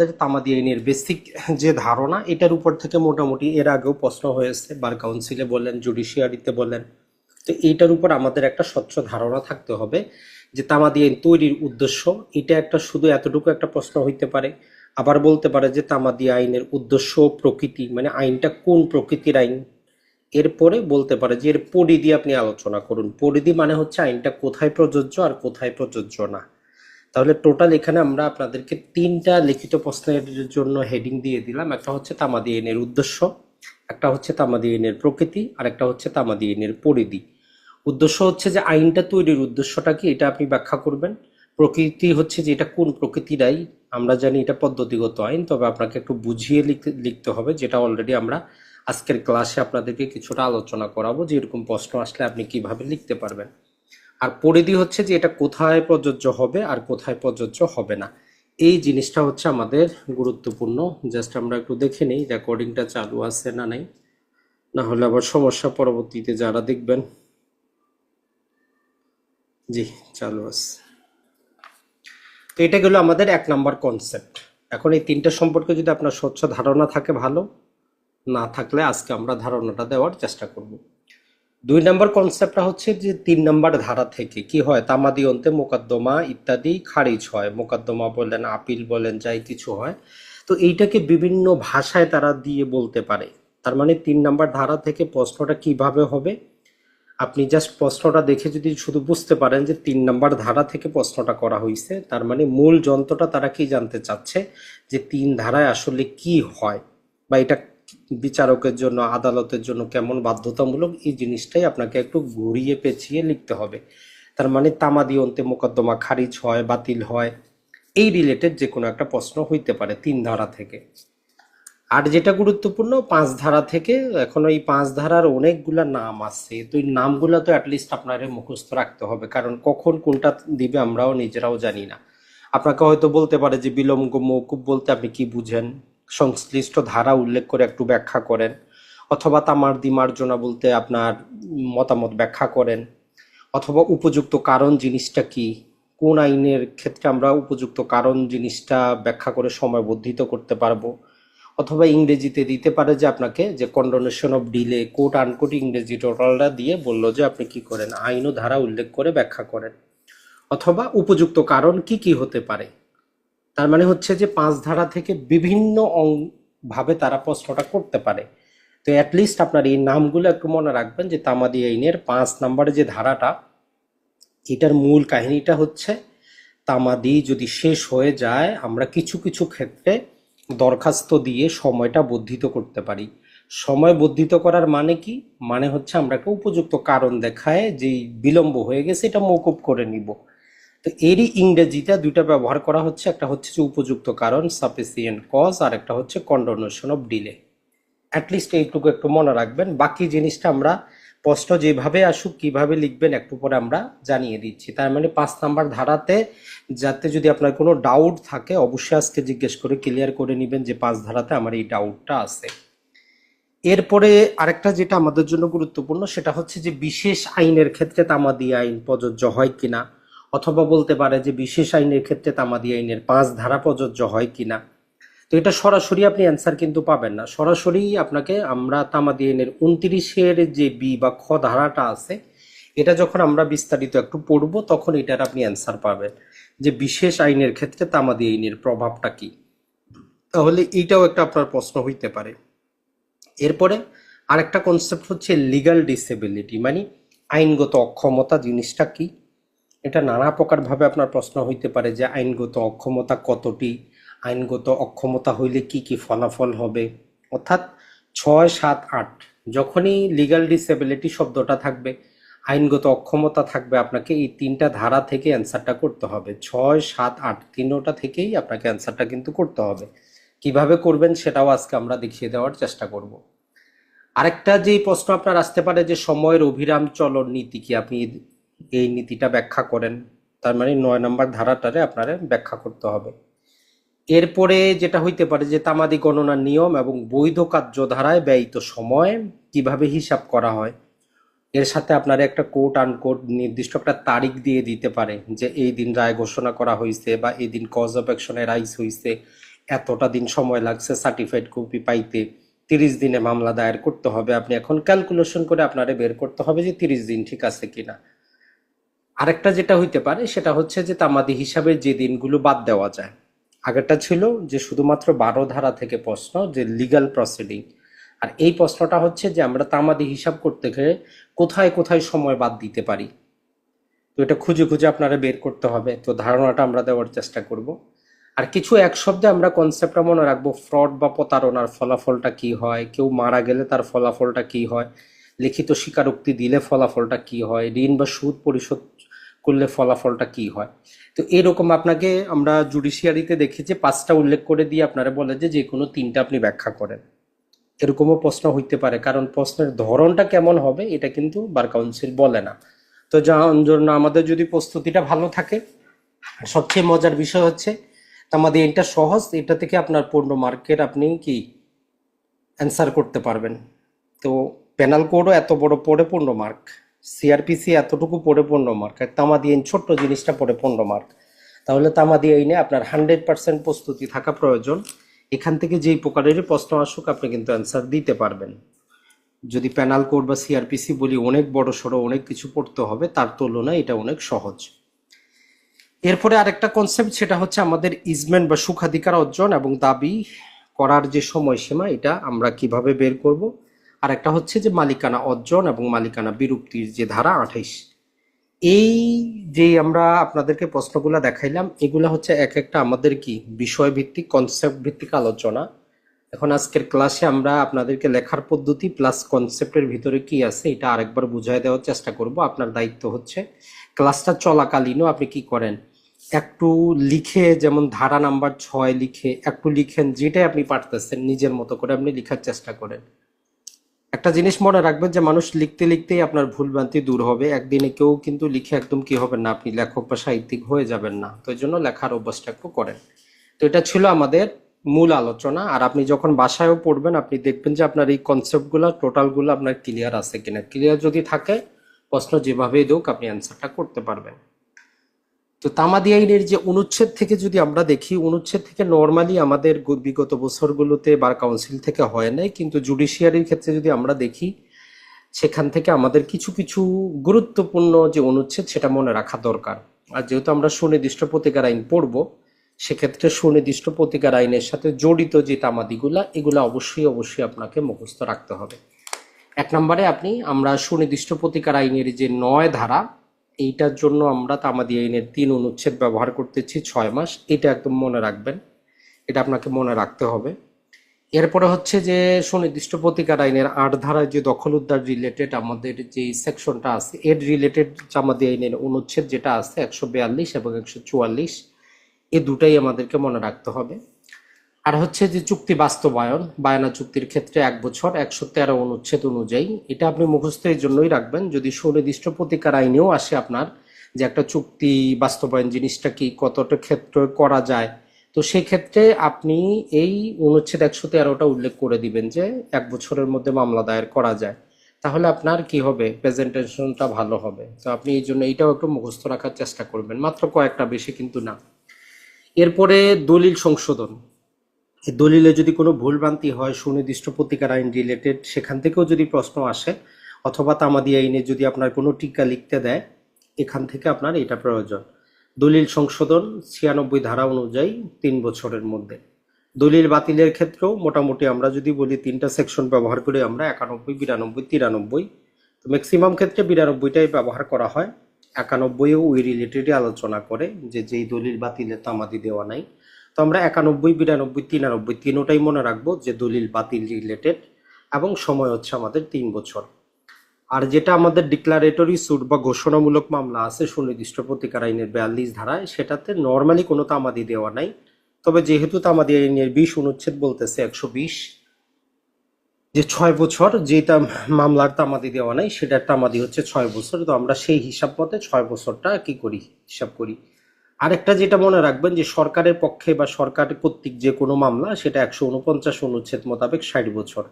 আমাদের তামাদি আইনের বেসিক যে ধারণা, এটার উপর থেকে মোটামুটি এর আগেও প্রশ্ন হয়েছে, বার কাউন্সিলে বলেন জুডিশিয়ারিতে বলেন তো এইটার উপর আমাদের একটা স্বচ্ছ ধারণা থাকতে হবে যে তামাদি আইন তৈরির উদ্দেশ্য, এটা একটা শুধু এতটুকু একটা প্রশ্ন হইতে পারে। আবার বলতে পারে যে তামাদি আইনের উদ্দেশ্য প্রকৃতি মানে আইনটা কোন প্রকৃতির আইন? এরপরে বলতে পারে যে এর পরিধি আপনি আলোচনা করুন। পরিধি মানে হচ্ছে আইনটা কোথায় প্রযোজ্য আর কোথায় প্রযোজ্য না। তাহলে টোটাল এখানে আমরা আপনাদেরকে তিনটা লিখিত প্রশ্নের জন্য হেডিং দিয়ে দিলাম। একটা হচ্ছে তামাদি আইনের উদ্দেশ্য, একটা হচ্ছে তামাদি আইনের প্রকৃতি, আর একটা হচ্ছে তামাদি আইনের পরিধি। উদ্দেশ্য হচ্ছে যে আইনটা তৈরির উদ্দেশ্যটা কি, এটা আপনি ব্যাখ্যা করবেন। প্রকৃতি হচ্ছে যে এটা কোন প্রকৃতির আইন আমরা জানি এটা পদ্ধতিগত আইন, তবে আপনাকে একটু বুঝিয়ে লিখতে হবে, যেটা অলরেডি আমরা আজকের ক্লাসে আপনাদেরকে কিছুটা আলোচনা করাবো, যে এরকম প্রশ্ন আসলে আপনি কীভাবে লিখতে পারবেন। আর পরিধি হচ্ছে যে এটা কোথায় প্রযোজ্য হবে আর কোথায় প্রযোজ্য হবে না। এই জিনিসটা হচ্ছে আমাদের গুরুত্বপূর্ণ। জাস্ট আমরা একটু দেখে নিই, রেকর্ডিংটা চালু আছে না নাই। না হলে আবার সমস্যা পরবর্তীতে যারা দেখবেন। জি, চালু আছে। তো এটা গেল আমাদের এক নাম্বার কনসেপ্ট এখন এই তিনটা সম্পর্কে যদি আপনার স্বচ্ছ ধারণা থাকে ভালো, না থাকলে আজকে আমরা ধারণাটা দেওয়ার চেষ্টা করব। দুই নম্বর কনসেপ্টটা হচ্ছে যে তিন নম্বর ধারা থেকে কি হয়? তামাদি অন্তে মোকদ্দমা ইত্যাদি খারিজ হয়। মোকদ্দমা বলেন আপিল বলেন, যাই কিছু হয়। তো এইটাকে বিভিন্ন ভাষায় তারা দিয়ে বলতে পারে। তার মানে তিন নম্বর ধারা থেকে প্রশ্নটা কীভাবে হবে? আপনি জাস্ট প্রশ্নটা দেখে যদি শুধু বুঝতে পারেন যে তিন নম্বর ধারা থেকে প্রশ্নটা করা হয়েছে তার মানে মূল যন্ত্রটা তারা কি জানতে চাচ্ছে? যে তিন ধারায় আসলে কি হয়? বা এটা বিচারকের জন্য, আদালতের জন্য কেমন বাধ্যতামূলক এই জিনিসটাই আপনাকে একটু ঘুরিয়ে পেঁচিয়ে লিখতে হবে। তার মানে তামাদি অন্তে মোকদ্দমা খারিজ হয়, বাতিল হয়, এই রিলেটেড যে কোনো একটা প্রশ্ন হইতে পারে তিন ধারা থেকে। আর যেটা গুরুত্বপূর্ণ, পাঁচ ধারা থেকে এখন এই পাঁচ ধারার অনেকগুলা নাম আছে, তো এই নামগুলো তো অ্যাটলিস্ট আপনার মুখস্থ রাখতে হবে, কারণ কখন কোনটা দিবে আমরাও নিজেরাও জানি না। আপনাকে হয়তো বলতে পারে যে বিলম্ব মৌকুব বলতে আপনি কি বুঝেন? সংশ্লিষ্ট ধারা উল্লেখ করে একটু ব্যাখ্যা করেন, অথবা তামার দিমার্জনা বলতে আপনার মতামত ব্যাখ্যা করেন, অথবা উপযুক্ত কারণ জিনিসটা কি, কোন আইনের ক্ষেত্রে আমরা উপযুক্ত কারণ জিনিসটা ব্যাখ্যা করে সময় বর্ধিত করতে পারব, অথবা ইংরেজিতে দিতে পারে যে আপনাকে যে condonation of delay quote unquote ইংরেজি টোটালটা দিয়ে বলল যে আপনি কি করেন, আইন ও ধারা উল্লেখ করে ব্যাখ্যা করেন, অথবা উপযুক্ত কারণ কি কি হতে পারে। তার মানে হচ্ছে যে পাঁচ ধারা থেকে বিভিন্ন ভাবে তারা প্রশ্নটা করতে পারে। তো অ্যাটলিস্ট আপনার এই নামগুলো একটু মনে রাখবেন যে তামাদি আইনের পাঁচ নম্বরে যে ধারাটা, এটার মূল কাহিনীটা হচ্ছে, তামাদি যদি শেষ হয়ে যায়, আমরা কিছু কিছু ক্ষেত্রে দরখাস্ত দিয়ে সময়টা বর্ধিত করতে পারি। সময় বর্ধিত করার মানে কি? মানে হচ্ছে আমরা একটা উপযুক্ত কারণ দেখায় যে বিলম্ব হয়ে গেছে, এটা মৌকুব করে নিব। তো এরই ইংরেজিটা দুইটা ব্যবহার করা হচ্ছে, একটা হচ্ছে যে উপযুক্ত কারণ সাফিসিয়েন্ট কজ আর একটা হচ্ছে কন্ডোনেশন অফ ডিলে অ্যাটলিস্ট এইটুকু একটু মনে রাখবেন। বাকি জিনিসটা আমরা প্রশ্ন যেভাবে আসুক, কীভাবে লিখবেন, একটু পরে আমরা জানিয়ে দিচ্ছি। তার মানে পাঁচ নাম্বার ধারাতে যাতে যদি আপনার কোনো ডাউট থাকে, অবশ্যই আজকে জিজ্ঞেস করে ক্লিয়ার করে নেবেন যে পাঁচ ধারাতে আমার এই ডাউটটা আছে। এরপরে আরেকটা যেটা আমাদের জন্য গুরুত্বপূর্ণ, সেটা হচ্ছে যে বিশেষ আইনের ক্ষেত্রে তামাদি আইন প্রযোজ্য হয় কিনা। অথবা বলতে পারে যে বিশেষ আইনের ক্ষেত্রে তামাদি আইনের পাঁচ ধারা প্রযোজ্য হয় কিনা। তো এটা সরাসরি আপনি অ্যান্সার কিন্তু পাবেন না। সরাসরি আপনাকে আমরা তামাদি আইনের উনত্রিশের যে বি বা খ ধারাটা আছে, এটা যখন আমরা বিস্তারিত একটু পড়ব, তখন এটার আপনি অ্যান্সার পাবেন যে বিশেষ আইনের ক্ষেত্রে তামাদি আইনের প্রভাবটা কি। তাহলে এইটাও একটা আপনার প্রশ্ন হইতে পারে। এরপরে আরেকটা কনসেপ্ট হচ্ছে লিগ্যাল ডিসেবিলিটি মানে আইনগত অক্ষমতা জিনিসটা কি? এটা নানা প্রকারভাবে আপনার প্রশ্ন হইতে পারে যে আইনগত অক্ষমতা কতটি? আইনগত অক্ষমতা হইলে কি কি ফলাফল হবে? অর্থাৎ ছয়, সাত, আট, যখনই লিগ্যাল ডিসেবিলিটি শব্দটা থাকবে, আইনগত অক্ষমতা থাকবে, আপনাকে এই তিনটা ধারা থেকে অ্যান্সারটা করতে হবে। ছয়, সাত, আট, তিনটা থেকেই আপনাকে অ্যান্সারটা কিন্তু করতে হবে। কীভাবে করবেন সেটাও আজকে আমরা দেখিয়ে দেওয়ার চেষ্টা করব। আরেকটা যে প্রশ্ন আপনার আসতে পারে যে সময়ের অভিরাম চলন নীতি কি? আপনি এই নীতিটা ব্যাখ্যা করেন। তার মানে নয় নম্বর ধারাটারে আপনারে ব্যাখ্যা করতে হবে। এরপরে যেটা হইতে পারে যে তামাদি গণনার নিয়ম এবং বৈধ কার্যধারায় ব্যয়িত সময় কীভাবে হিসাব করা হয়, এর সাথে আপনার একটা কোট আনকোট নির্দিষ্ট একটা তারিখ দিয়ে দিতে পারে যে এই দিন রায় ঘোষণা করা হয়েছে বা এই দিন কজ অফ অ্যাকশনে রাইস হয়েছে এতটা দিন সময় লাগছে সার্টিফাইড কপি পাইতে, তিরিশ দিনে মামলা দায়ের করতে হবে। আপনি এখন ক্যালকুলেশন করে আপনারে বের করতে হবে যে তিরিশ দিন ঠিক আছে কিনা। আরেকটা যেটা হইতে পারে, সেটা হচ্ছে যে তামাদি হিসাবে যে দিনগুলো বাদ দেওয়া যায়। আগেরটা ছিল যে শুধুমাত্র বারো ধারা থেকে প্রশ্ন, যে লিগ্যাল প্রসিডিং আর এই প্রশ্নটা হচ্ছে যে আমরা তামাদি হিসাব করতে গেলে কোথায় কোথায় সময় বাদ দিতে পারি। তো এটা খুঁজে খুঁজে আপনারা বের করতে হবে। তো ধারণাটা আমরা দেওয়ার চেষ্টা করব। আর কিছু এক শব্দে আমরা কনসেপ্টটা মনে রাখব ফ্রড বা প্রতারণার ফলাফলটা কি হয়, কেউ মারা গেলে তার ফলাফলটা কি হয়, লিখিত স্বীকারোক্তি দিলে ফলাফলটা কি হয়, ঋণ বা সুদ পরিশোধ করলে ফলাফলটা কি হয়? তো এরকম আপনাকে আমরা জুডিশিয়ারিতে দেখি যে পাঁচটা উল্লেখ করে দিয়ে আপনারা বলে যে যে কোনো তিনটা আপনি ব্যাখ্যা করেন। এরকমও প্রশ্ন হইতে পারে, কারণ প্রশ্নের ধরনটা কেমন হবে এটা কিন্তু বার কাউন্সিল বলে না। তো জন্য আমাদের যদি প্রস্তুতিটা ভালো থাকে সবচেয়ে মজার বিষয় হচ্ছে, আমাদের এটা সহজ, এটা থেকে আপনার পূর্ণ মার্কের আপনি কি অ্যান্সার করতে পারবেন। তো পেনাল কোডও এত বড় পড়ে পনেরো মার্ক। সিআরপিসি এতটুকু পড়ে পনেরো মার্ক আর তামাদি আইন ছোট্ট জিনিসটা পড়ে পনেরো মার্ক তাহলে তামা দিয়ে এনে আপনার হান্ড্রেড পার্সেন্ট প্রস্তুতি থাকা প্রয়োজন। এখান থেকে যেই প্রকারেরই প্রশ্ন আসুক, আপনি কিন্তু অ্যান্সার দিতে পারবেন। যদি প্যানাল কোড বা সিআরপিসি বলি, অনেক বড় সড়ো অনেক কিছু পড়তে হবে, তার তুলনায় এটা অনেক সহজ। এরপরে আরেকটা কনসেপ্ট সেটা হচ্ছে আমাদের ইজমেন্ট বা সুখাধিকার অর্জন এবং দাবি করার যে সময়সীমা, এটা আমরা কীভাবে বের করব? আর একটা হচ্ছে যে মালিকানা অর্জন এবং মালিকানা বিরক্তির যে ধারা আঠাইশ। এই যে আমরা আপনাদেরকে প্রশ্নগুলো দেখাইলাম, এগুলো হচ্ছে এক একটা আমাদের কি বিষয় ভিত্তিক কনসেপ্ট ভিত্তিক আলোচনা। এখন আজকের ক্লাসে আমরা আপনাদেরকে লেখার পদ্ধতি প্লাস কনসেপ্টের ভিতরে কি আছে, এটা আরেকবার বুঝাই দেওয়ার চেষ্টা করব। আপনার দায়িত্ব হচ্ছে ক্লাসটা চলাকালীনও আপনি কি করেন? একটু লিখে, যেমন ধারা নাম্বার ছয় লিখে, একটু লিখেন, যেটাই আপনি পারতেছেন, নিজের মতো করে আপনি লেখার চেষ্টা করেন। একটা জিনিস মনে রাখবেন যে মানুষ লিখতে লিখতেই আপনার ভুলভ্রান্তি দূর হবে। একদিনে কেউ কিন্তু লিখে একদম কি হবেন না, আপনি লেখক বা সাহিত্যিক হয়ে যাবেন না। তো জন্য লেখার অভ্যাসটা একটু করেন। তো এটা ছিল আমাদের মূল আলোচনা। আর আপনি যখন বাসায়ও পড়বেন, আপনি দেখবেন যে আপনার এই কনসেপ্টগুলো টোটালগুলো আপনার ক্লিয়ার আছে কিনা। ক্লিয়ার যদি থাকে, প্রশ্ন যেভাবেই হোক আপনি অ্যান্সারটা করতে পারবেন। তো তামাদি আইনের যে অনুচ্ছেদ থেকে যদি আমরা দেখি, অনুচ্ছেদ থেকে নর্মালি আমাদের বিগত বছরগুলোতে বার কাউন্সিল থেকে হয় নাই, কিন্তু জুডিশিয়ারির ক্ষেত্রে যদি আমরা দেখি, সেখান থেকে আমাদের কিছু কিছু গুরুত্বপূর্ণ যে অনুচ্ছেদ, সেটা মনে রাখা দরকার। আর যেহেতু আমরা সুনির্দিষ্ট প্রতিকার আইন পড়ব, সেক্ষেত্রে সুনির্দিষ্ট প্রতিকার আইনের সাথে জড়িত যে তামাদিগুলা, এগুলা অবশ্যই অবশ্যই আপনাকে মুখস্থ রাখতে হবে। এক নম্বরে আপনি, আমরা সুনির্দিষ্ট প্রতিকার আইনের যে নয় ধারা এইটার জন্য আমরা তামাদি আইনের তিন অনুচ্ছেদ ব্যবহার করতেছি ছয় মাস। এটা একদম মনে রাখবেন। এটা আপনাকে মনে রাখতে হবে। এরপরে হচ্ছে যে সুনির্দিষ্ট প্রতিকার আইনের আট ধারায় যে দখল উদ্ধার রিলেটেড আমাদের যে সেকশনটা আছে, এর রিলেটেড জামাদি আইনের অনুচ্ছেদ যেটা আছে একশো বিয়াল্লিশ এবং একশো চুয়াল্লিশ, এ দুটাই আমাদেরকে মনে রাখতে হবে। আর হচ্ছে যে চুক্তি বাস্তবায়ন, বায়না চুক্তির ক্ষেত্রে এক বছর, একশো তেরো অনুচ্ছেদ অনুযায়ী। এটা আপনি মুখস্থের জন্যই রাখবেন, যদি সুনির্দিষ্ট প্রতিকার আইনেও আসে আপনার যে একটা চুক্তি বাস্তবায়ন জিনিসটা কি, কতটা ক্ষেত্রে করা যায়, তো সেই ক্ষেত্রে আপনি এই অনুচ্ছেদ একশো তেরোটা উল্লেখ করে দিবেন যে এক বছরের মধ্যে মামলা দায়ের করা যায়। তাহলে আপনার কি হবে? প্রেজেন্টেশনটা ভালো হবে। তো আপনি এই জন্য এইটাও একটু মুখস্থ রাখার চেষ্টা করবেন, মাত্র কয়েকটা বেশি কিন্তু না। এরপরে দলিল সংশোধন। এই দলিলে যদি কোনো ভুলভ্রান্তি হয়, সুনির্দিষ্ট প্রতিকার আইন রিলেটেড সেখান থেকেও যদি প্রশ্ন আসে, অথবা তামাদি আইনে যদি আপনার কোনো টিকা লিখতে দেয়, এখান থেকে আপনার এটা প্রয়োজন। দলিল সংশোধন ছিয়ানব্বই ধারা অনুযায়ী তিন বছরের মধ্যে। দলিল বাতিলের ক্ষেত্রেও মোটামুটি আমরা যদি বলি তিনটা সেকশন ব্যবহার করে আমরা একানব্বই, বিরানব্বই, তিরানব্বই। তো ম্যাক্সিমাম ক্ষেত্রে বিরানব্বইটাই ব্যবহার করা হয়। একানব্বইও ওই রিলেটেডই আলোচনা করে যে যেই দলিল বাতিলের তামাদি দেওয়া নাই তো আমরা একানব্বই, বিরানব্বই, তিরানব্বই তিনোটাই মনে রাখব যে দলিল বাতিল রিলেটেড এবং সময় হচ্ছে আমাদের তিন বছর। আর যেটা আমাদের ডিক্লারেটরি সুট বা ঘোষণামূলক মামলা আছে সুনির্দিষ্ট প্রতিকার আইনের বিয়াল্লিশ ধারায়, সেটাতে নর্মালি কোনো তামাদি দেওয়া নাই। তবে যেহেতু তামাদি আইনের বিশ অনুচ্ছেদ বলতেছে একশো বিশ, যে ছয় বছর যেটা মামলার তামাদি দেওয়া নাই, সেটার তামাদি হচ্ছে ছয় বছর। তো আমরা সেই হিসাব মতে ছয় বছরটা কি করি, হিসাব করি? আরেকটা যেটা মনে রাখবেন যে সরকারের পক্ষে বা সরকার কর্তৃক যে কোনো মামলা, সেটা একশো উনপঞ্চাশ অনুচ্ছেদ মোতাবেক ষাট বছর।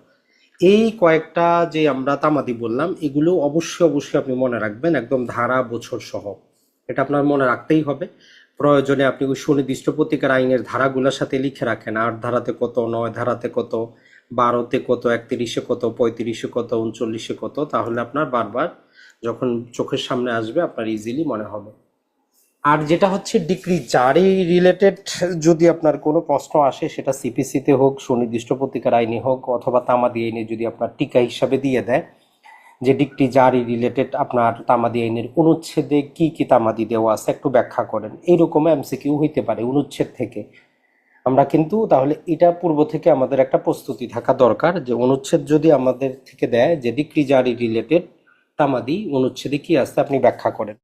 এই কয়েকটা যে আমরা তামাদি বললাম, এগুলো অবশ্যই অবশ্যই আপনি মনে রাখবেন একদম ধারা বছর সহ। এটা আপনার মনে রাখতেই হবে। প্রয়োজনে আপনি ওই সুনির্দিষ্ট প্রতিকার আইনের ধারাগুলোর সাথে লিখে রাখেন, আট ধারাতে কত, নয় ধারাতে কত, বারোতে কত, একত্রিশে কত, পঁয়ত্রিশে কত, উনচল্লিশে কত, তাহলে আপনার বারবার যখন চোখের সামনে আসবে, আপনার ইজিলি মনে হবে। আর যেটা হচ্ছে ডিগ্রি জারি রিলেটেড যদি আপনার কোনো প্রশ্ন আসে, সেটা সিপিসিতে হোক, সুনির্দিষ্ট প্রতিকার আইনে হোক, অথবা তামাদি আইনে যদি আপনার টিকা হিসাবে দিয়ে দেয়, যে ডিগ্রি জারি রিলেটেড আপনার তামাদি আইনের অনুচ্ছেদে কি কি তামাদি দেওয়া আছে, একটু ব্যাখ্যা করেন। এইরকম এমসিকিউ হইতে পারে অনুচ্ছেদ থেকে। আমরা কিন্তু তাহলে এটা পূর্ব থেকে আমাদের একটা প্রস্তুতি থাকা দরকার, যে অনুচ্ছেদ যদি আমাদের থেকে দেয়, যে ডিগ্রি জারি রিলেটেড তামাদি অনুচ্ছেদে কি আছে, আপনি ব্যাখ্যা করেন।